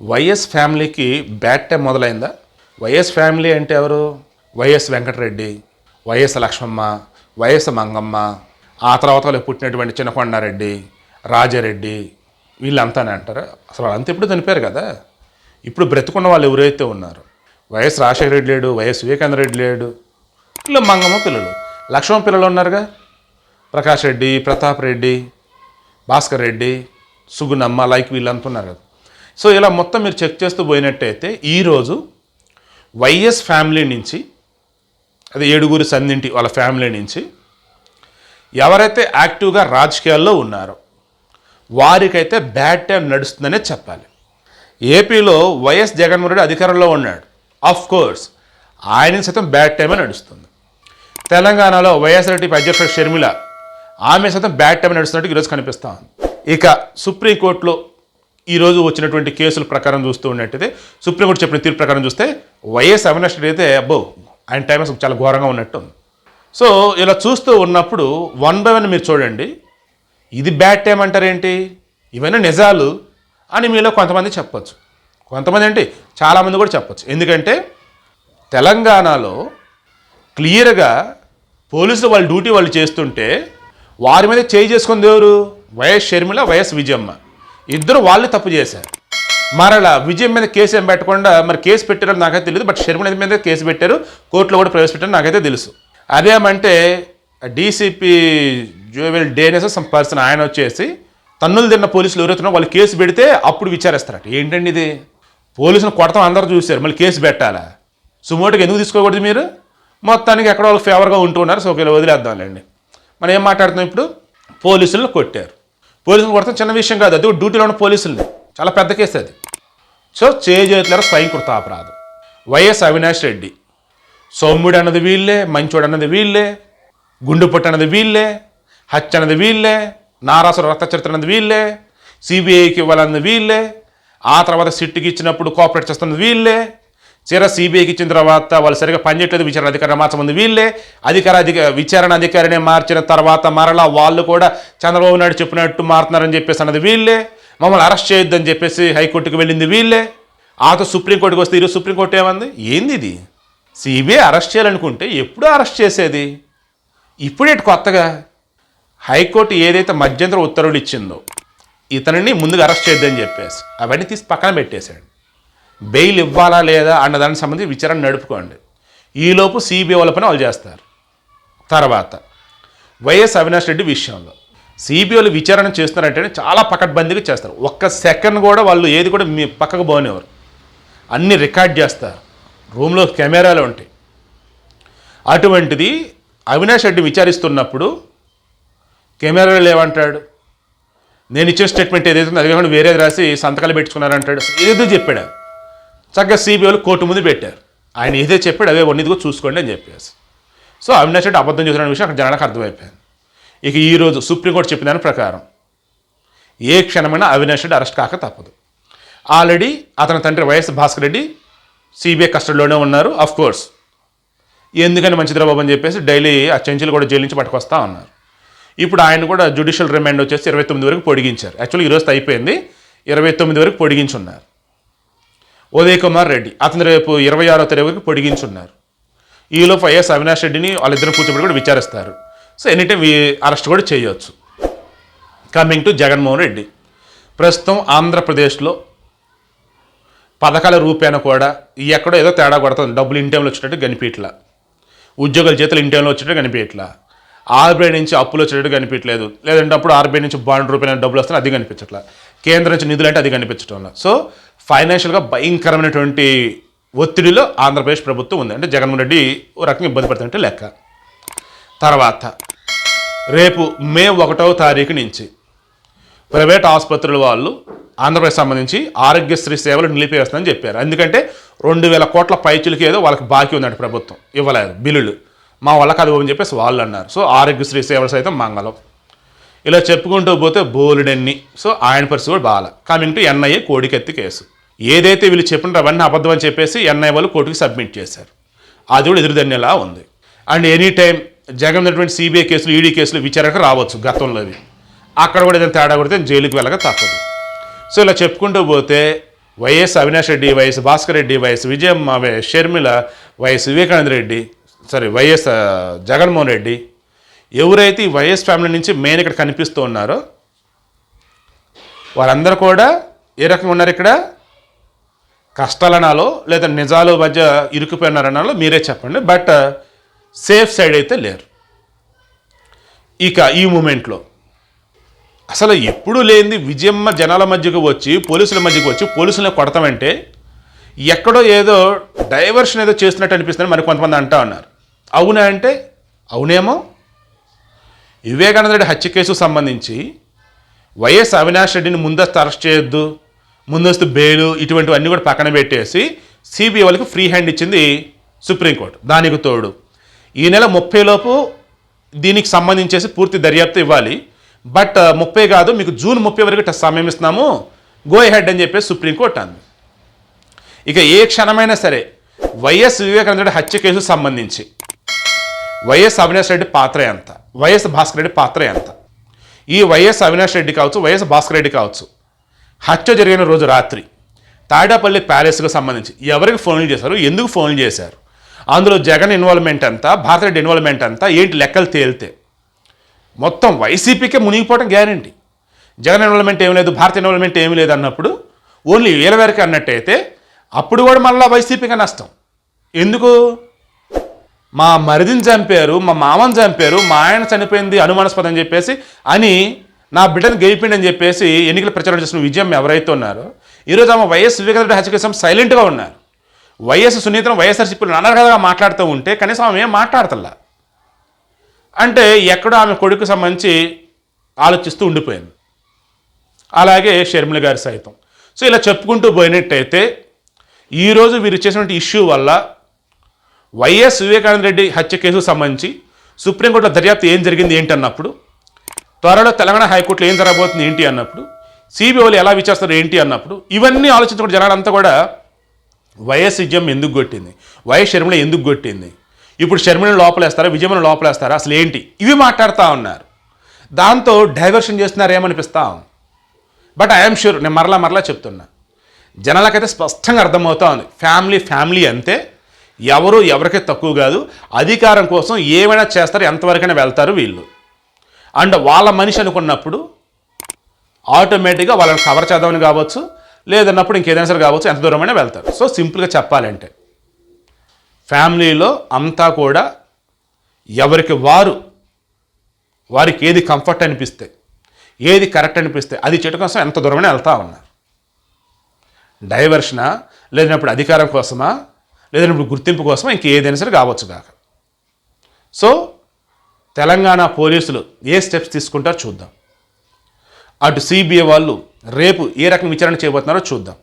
YS ఫ్యామిలీకి bad time మొదలైందా? YS family అంటే ఎవరు? YS Venkatareddy YS Lakshmamma YS Mangamma ఆ తర్వాత వాళ్ళకి పుట్టినటువంటి చిన్నకొండారెడ్డి రాజారెడ్డి వీళ్ళంతానే అంటారు? అసలు వాళ్ళంతా ఎప్పుడు చనిపోయారు కదా? ఇప్పుడు బ్రతుకున్న వాళ్ళు ఎవరైతే ఉన్నారు వైఎస్ రాజశేఖర రెడ్డి లేడు వైఎస్ వివేకానంద రెడ్డి లేడు ఇలా మంగమ్మ పిల్లలు. లక్ష్మమ్మ పిల్లలు ఉన్నారుగా? ప్రకాష్ రెడ్డి ప్రతాప్ రెడ్డి భాస్కర్ రెడ్డి సుగుణమ్మ లైక్ వీళ్ళంతా ఉన్నారు కదా. సో ఇలా మొత్తం మీరు చెక్ చేస్తూ పోయినట్టయితే ఈరోజు వైఎస్ ఫ్యామిలీ నుంచి అది ఏడుగురు సందింటి వాళ్ళ ఫ్యామిలీ నుంచి ఎవరైతే యాక్టివ్గా రాజకీయాల్లో ఉన్నారో వారికైతే బ్యాడ్ టైం నడుస్తుందనే చెప్పాలి. ఏపీలో వైఎస్ జగన్మోహన్ రెడ్డి అధికారంలో ఉన్నాడు. ఆఫ్ కోర్స్ ఆయన సైతం బ్యాడ్ టైమే నడుస్తుంది. తెలంగాణలో వైఎస్ఆర్టీపీ అధ్యక్షుడు షర్మిల ఆమె సైతం బ్యాడ్ టైం నడుస్తున్నట్టు ఈరోజు కనిపిస్తా ఉంది. ఇక సుప్రీంకోర్టులో ఈరోజు వచ్చినటువంటి కేసుల ప్రకారం చూస్తూ ఉన్నట్టయితే సుప్రీంకోర్టు చెప్పిన తీర్పు ప్రకారం చూస్తే వైఎస్ అవినాష్ రెడ్డి అయితే అబ్బో ఆయన టైం చాలా ఘోరంగా ఉన్నట్టు సో ఇలా చూస్తూ ఉన్నప్పుడు వన్ బై వన్ మీరు చూడండి. ఇది బ్యాడ్ టైం అంటారేంటి? ఇవన్నీ నిజాలు అని మీలో కొంతమంది చెప్పచ్చు. కొంతమంది అంటే చాలామంది కూడా చెప్పొచ్చు. ఎందుకంటే తెలంగాణలో క్లియర్గా పోలీసులు వాళ్ళ డ్యూటీ వాళ్ళు చేస్తుంటే వారి మీద చేయి చేసుకుంది ఎవరు? YS Sharmila YS Vijayamma. ఇద్దరు వాళ్ళు తప్పు చేశారు. మరలా విజయం మీద కేసు ఏం పెట్టకుండా మరి కేసు పెట్టారో నాకైతే తెలియదు బట్ షర్మిల మీద కేసు పెట్టారు కోర్టులో కూడా ప్రవేశపెట్టారు నాకైతే తెలుసు. అదేమంటే డీసీపీ జోవెల్ డేనేస్ సమ్ పర్సన్ ఆయన వచ్చేసి తన్నులు తిన్న పోలీసులు ఎవరైతున్నా వాళ్ళు కేసు పెడితే అప్పుడు విచారిస్తారట. ఏంటండి ఇది? పోలీసులు కొడతాం అందరూ చూశారు మళ్ళీ కేసు పెట్టాలా? సుమోటుకి ఎందుకు తీసుకోకూడదు మీరు? మొత్తానికి ఎక్కడ వాళ్ళకి ఫేవర్గా ఉంటున్నారు సో ఒకవేళ వదిలేద్దాంలేండి. మనం ఏం మాట్లాడుతున్నాం ఇప్పుడు? పోలీసులను కొట్టారు. పోలీసులు కొడతాం చిన్న విషయం కాదు. అది డ్యూటీలో ఉన్న పోలీసుల్ని. చాలా పెద్ద కేసు అది. సో చేజేతులారా స్వయం అపరాధం వైఎస్ అవినాష్ రెడ్డి. సౌమ్యుడు అన్నది వీళ్ళే మంచోడు అన్నది వీళ్ళే గుండుపట్టు అన్నది వీళ్ళే హత్య అన్నది వీళ్ళే నారాసుర రక్త చరిత్ర అన్నది వీళ్ళే సిబిఐకి ఇవ్వాలన్నది వీళ్ళే ఆ తర్వాత సిట్కి ఇచ్చినప్పుడు కోఆపరేట్ చేస్తున్నది వీళ్ళే చీర సిబిఐకి ఇచ్చిన తర్వాత వాళ్ళు సరిగా పనిచేయట్లేదు విచారణ అధికారి మార్చమంది వీళ్ళే అధికార అధిక విచారణ అధికారిని మార్చిన తర్వాత మరలా వాళ్ళు కూడా చంద్రబాబు నాయుడు చెప్పినట్టు మారుతున్నారని చెప్పేసి అన్నది వీళ్ళే. మమ్మల్ని అరెస్ట్ చేయొద్దని చెప్పేసి హైకోర్టుకి వెళ్ళింది వీళ్ళే. ఆతో సుప్రీంకోర్టుకి వస్తే ఈరోజు సుప్రీంకోర్టు ఏమంది? ఏంది ఇది? సిబిఐ అరెస్ట్ చేయాలనుకుంటే ఎప్పుడు అరెస్ట్ చేసేది? ఇప్పుడేటి కొత్తగా హైకోర్టు ఏదైతే మధ్యంతర ఉత్తర్వులు ఇచ్చిందో ఇతనిని ముందుగా అరెస్ట్ చేయొద్దని చెప్పేసి అవన్నీ తీసి పక్కన పెట్టేశాడు. బెయిల్ ఇవ్వాలా లేదా అన్న దానికి సంబంధించి విచారణ నడుపుకోండి. ఈలోపు సిబిఐ వాళ్ళ పని వాళ్ళు చేస్తారు. తర్వాత వైఎస్ అవినాష్ రెడ్డి విషయంలో సిబిఐలు విచారణ చేస్తున్నారంటే చాలా పకడ్బందీగా చేస్తారు. ఒక్క సెకండ్ కూడా వాళ్ళు ఏది కూడా మీ పక్కకు పోనివ్వరు. అన్ని రికార్డ్ చేస్తారు. రూమ్లో కెమెరాలు ఉంటాయి. అటువంటిది అవినాష్ రెడ్డి విచారిస్తున్నప్పుడు కెమెరాలు ఏమంటాడు నేను ఇచ్చిన స్టేట్మెంట్ ఏదైతే అదే అది కాకుండా వేరేది రాసి సంతకాలు పెట్టుకున్నారంటాడు. ఏదో చెప్పాడు. చక్కగా సిబిఐలు కోర్టు ముందు పెట్టారు. ఆయన ఏదో చెప్పాడు అదే ఉన్నదిగో చూసుకోండి అని చెప్పేసి. సో అవినాష్ రెడ్డి అబద్ధం చేసిన విషయం అక్కడ జనానికి అర్థమైపోయింది. ఇక ఈరోజు సుప్రీంకోర్టు చెప్పిన దాని ప్రకారం ఏ క్షణమైనా అవినాష్ రెడ్డి అరెస్ట్ కాక తప్పదు. ఆల్రెడీ అతని తండ్రి వైఎస్ భాస్కర్ రెడ్డి సిబిఐ కస్టడీలోనే ఉన్నారు అఫ్ కోర్స్ ఎందుకని మంచిదిరా బాబు అని చెప్పేసి డైలీ ఆ చెంచులు కూడా జైలు నుంచి పట్టుకొస్తా ఉన్నారు. ఇప్పుడు ఆయన కూడా జ్యుడిషియల్ రిమాండ్ వచ్చేసి ఇరవై తొమ్మిది వరకు పొడిగించారు. యాక్చువల్లీ ఈరోజు అయిపోయింది. ఇరవై తొమ్మిది వరకు పొడిగించున్నారు. ఉదయ్ కుమార్ రెడ్డి. అతను రేపు ఇరవై ఆరో తేదీ వరకు పొడిగించున్నారు ఈలోపు ఐఎస్ అవినాష్ రెడ్డిని వాళ్ళిద్దరు కూర్చోబెట్టి కూడా విచారిస్తారు. సో ఎనీ టైం అరెస్ట్ కూడా చేయవచ్చు కమింగ్ టు జగన్మోహన్ రెడ్డి. ప్రస్తుతం ఆంధ్రప్రదేశ్లో పథకాల రూపేణ కూడా ఈ ఎక్కడో ఏదో తేడా కొడుతుంది. డబ్బులు ఇంటైంలో వచ్చేటట్టు కనిపించట్లా. ఉద్యోగుల జీతాలు ఇంటైంలో వచ్చేటట్టు కనిపించట్లా. ఆర్బీఐ నుంచి అప్పులు వచ్చేటట్టు కనిపించలేదు లేదంటే అప్పుడు ఆర్బీఐ నుంచి బాండ్ రూపేణ డబ్బులు వస్తే అది కనిపించట్లా. కేంద్రం నుంచి నిధులు అంటే అది కనిపించడం సో ఫైనాన్షియల్గా భయంకరమైనటువంటి ఒత్తిడిలో ఆంధ్రప్రదేశ్ ప్రభుత్వం ఉంది. అంటే జగన్మోహన్ రెడ్డి ఓ రకంగా ఇబ్బంది పడుతుంటే లెక్క. తర్వాత రేపు మే ఒకటవ తారీఖు నుంచి ప్రైవేట్ ఆసుపత్రుల వాళ్ళు ఆంధ్రప్రదేశ్ సంబంధించి ఆరోగ్యశ్రీ సేవలు నిలిపివేస్తుందని చెప్పారు. ఎందుకంటే రెండు వేల కోట్ల పైచులకి ఏదో వాళ్ళకి బాకీ ఉందంట ప్రభుత్వం. ఇవ్వలేదు. బిల్లులు. మా వాళ్ళకి అది అని చెప్పేసి వాళ్ళు అన్నారు. సో ఆరోగ్యశ్రీ సేవలు సైతం మంగళం. ఇలా చెప్పుకుంటూ పోతే బోలుడెన్ని. సో ఆయన పరిస్థితి కూడా బాగా కమింగ్ టు ఎన్ఐఏ కోడికెత్తి కేసు. ఏదైతే వీళ్ళు చెప్పినారో అవన్నీ అబద్ధం అని చెప్పేసి ఎన్ఐ వాళ్ళు కోర్టుకి సబ్మిట్ చేశారు. అది కూడా ఎదురుదన్నేలా ఉంది. అండ్ ఎనీ టైం జగన్ ఉన్నటువంటి సిబిఐ కేసులు ఈడీ కేసులు విచారణకు రావచ్చు గతంలోవి అక్కడ కూడా ఏదైనా తేడా కొడితే జైలుకి వెళ్ళక తప్పదు. సో ఇలా చెప్పుకుంటూ పోతే YS Avinash Reddy YS Bhaskar Reddy YS Vijayamma YS Sharmila YS Vivekananda Reddy sorry YS Jaganmohan Reddy ఎవరైతే ఈ వైఎస్ ఫ్యామిలీ నుంచి మెయిన్ ఇక్కడ కనిపిస్తూ ఉన్నారో వారందరూ కూడా ఏ రకంగా ఉన్నారు ఇక్కడ? కష్టాలనాలో లేదా నిజాలు మధ్య ఇరుక్కుపోయినారనాలో మీరే చెప్పండి. బట్ uh, సేఫ్ సైడ్ అయితే లేరు. ఇక ఈ మూమెంట్లో అసలు ఎప్పుడు లేనిది విజయమ్మ జనాల మధ్యకు వచ్చి పోలీసుల మధ్యకు వచ్చి పోలీసులను కొడతామంటే ఎక్కడో ఏదో డైవర్షన్ ఏదో చేస్తున్నట్టు అనిపిస్తుంది మరి కొంతమంది అంటా ఉన్నారు. అవునా అంటే? అవునేమో. వివేకానంద రెడ్డి హత్య కేసుకు సంబంధించి వైఎస్ అవినాష్ రెడ్డిని ముందస్తు అరెస్ట్ చేయొద్దు. ముందస్తు బెయిలు ఇటువంటివన్నీ కూడా పక్కన పెట్టేసి సిబిఐ వాళ్ళకి ఫ్రీ హ్యాండ్ ఇచ్చింది సుప్రీంకోర్టు దానికి తోడు. ఈ నెల ముప్పై లోపు దీనికి సంబంధించేసి పూర్తి దర్యాప్తు ఇవ్వాలి. బట్ ముప్పై కాదు మీకు జూన్ ముప్పై వరకు సమయం ఇస్తున్నాము. గో హెడ్ అని చెప్పేసి సుప్రీంకోర్టు అంది. ఇక ఏ క్షణమైనా సరే వైఎస్ వివేకానంద హత్య కేసుకు సంబంధించి వైఎస్ అవినాష్ రెడ్డి పాత్ర ఎంత? వైఎస్ భాస్కర్ రెడ్డి పాత్ర ఎంత? ఈ వైఎస్ అవినాష్ రెడ్డి కావచ్చు వైఎస్ భాస్కర్ రెడ్డి కావచ్చు హత్య జరిగిన రోజు రాత్రి తాడేపల్లి ప్యాలెస్కు సంబంధించి ఎవరికి ఫోన్లు చేశారు? ఎందుకు ఫోన్లు చేశారు? అందులో జగన్ ఇన్వాల్వ్మెంట్ అంతా భారతరెడ్డి ఇన్వాల్వ్మెంట్ అంతా ఏంటి లెక్కలు తేలితే? మొత్తం వైసీపీకే మునిగిపోవడం గ్యారంటీ. జగన్ ఇన్వాల్వ్మెంట్ ఏం లేదు భారత ఇన్వాల్వ్మెంట్ ఏమీ లేదు అన్నప్పుడు ఓన్లీ వీళ్ళ వరకు అన్నట్టయితే అప్పుడు కూడా మళ్ళీ వైసీపీకే నష్టం. ఎందుకు? మా మరిదిని చంపారు మా మామని చంపారు మా ఆయన చనిపోయింది అనుమానాస్పదం చెప్పేసి అని నా బిడ్డను గెలిపిండని అని చెప్పేసి ఎన్నికల ప్రచారం చేసిన విజయం ఎవరైతే ఉన్నారో ఈరోజు ఆమె వైఎస్ వివేకానంద హత్య కేసు సైలెంట్గా ఉన్నారు. వైఎస్ సునీతం వైఎస్ఆర్సీపీలు అనర్హతగా మాట్లాడుతూ ఉంటే కనీసం ఆమె ఏం మాట్లాడతల్లా? అంటే ఎక్కడో ఆమె కొడుకు సంబంధించి ఆలోచిస్తూ ఉండిపోయింది. అలాగే షర్మిల గారి సైతం. సో ఇలా చెప్పుకుంటూ పోయినట్టయితే ఈరోజు వీరు చేసినటువంటి ఇష్యూ వల్ల వైఎస్ వివేకానంద రెడ్డి హత్య కేసుకు సంబంధించి సుప్రీంకోర్టులో దర్యాప్తు ఏం జరిగింది ఏంటన్నప్పుడు త్వరలో తెలంగాణ హైకోర్టులో ఏం జరగబోతుంది ఏంటి అన్నప్పుడు సిబిఐలు ఎలా విచారిస్తారు ఏంటి అన్నప్పుడు ఇవన్నీ ఆలోచించకుండా జనాలంతా కూడా వైఎస్ విజయం ఎందుకు కొట్టింది? వైఎస్ షర్మిల ఎందుకు కొట్టింది? ఇప్పుడు షర్మిలను లోపలేస్తారా? విజయమను లోపలేస్తారా? అసలు ఏంటి? ఇవి మాట్లాడుతూ ఉన్నారు. దాంతో డైవర్షన్ చేస్తున్నారేమనిపిస్తా ఉంది. బట్ ఐఎమ్ షూర్ నేను మరలా మరలా చెప్తున్నా. జనాలకైతే స్పష్టంగా అర్థమవుతా ఉంది. ఫ్యామిలీ ఫ్యామిలీ అంతే. ఎవరు ఎవరికీ తక్కువ కాదు. అధికారం కోసం ఏమైనా చేస్తారు ఎంతవరకైనా వెళ్తారు వీళ్ళు. అండ్ వాళ్ళ మనిషి అనుకున్నప్పుడు ఆటోమేటిక్గా వాళ్ళని కవర్ చేద్దామని కావచ్చు లేదన్నప్పుడు ఇంకేదైనా సరే కావచ్చు ఎంత దూరమైనా వెళ్తారు. సో సింపుల్గా చెప్పాలంటే ఫ్యామిలీలో అంతా కూడా ఎవరికి వారు వారికి ఏది కంఫర్ట్ అనిపిస్తే ఏది కరెక్ట్ అనిపిస్తే అది చేయడం కోసం ఎంత దూరమైనా వెళ్తూ ఉన్నారు. డైవర్షనా లేదన్నప్పుడు అధికారం కోసమా లేదన్నప్పుడు గుర్తింపు కోసమా ఇంకేదైనా సరే కావచ్చు కాక. సో తెలంగాణ పోలీసులు ఏ స్టెప్స్ తీసుకుంటారో చూద్దాం. అటు సిబిఐ వాళ్ళు రేపు ఏ రకం విచారణ చేయబోతున్నారో చూద్దాం.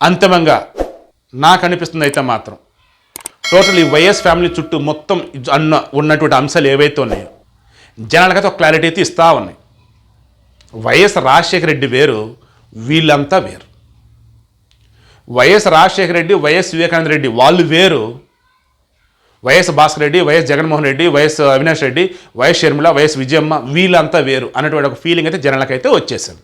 అంతిమంగా నాకు అనిపిస్తుంది అయితే మాత్రం టోటల్ ఈ వైఎస్ ఫ్యామిలీ చుట్టూ మొత్తం అన్న ఉన్నటువంటి అంశాలు ఏవైతే ఉన్నాయో జనాలకైతే ఒక క్లారిటీ అయితే ఇస్తూ ఉన్నాయి. వైఎస్ రాజశేఖర రెడ్డి వేరు వీళ్ళంతా వేరు. వైఎస్ రాజశేఖర రెడ్డి వైఎస్ వివేకానంద రెడ్డి వాళ్ళు వేరు YS Bhaskar Reddy YS Jaganmohan Reddy YS Avinash Reddy YS Sharmila YS Vijayamma వీళ్ళంతా వేరు అన్నటువంటి ఒక ఫీలింగ్ అయితే జనాలకైతే వచ్చేసింది.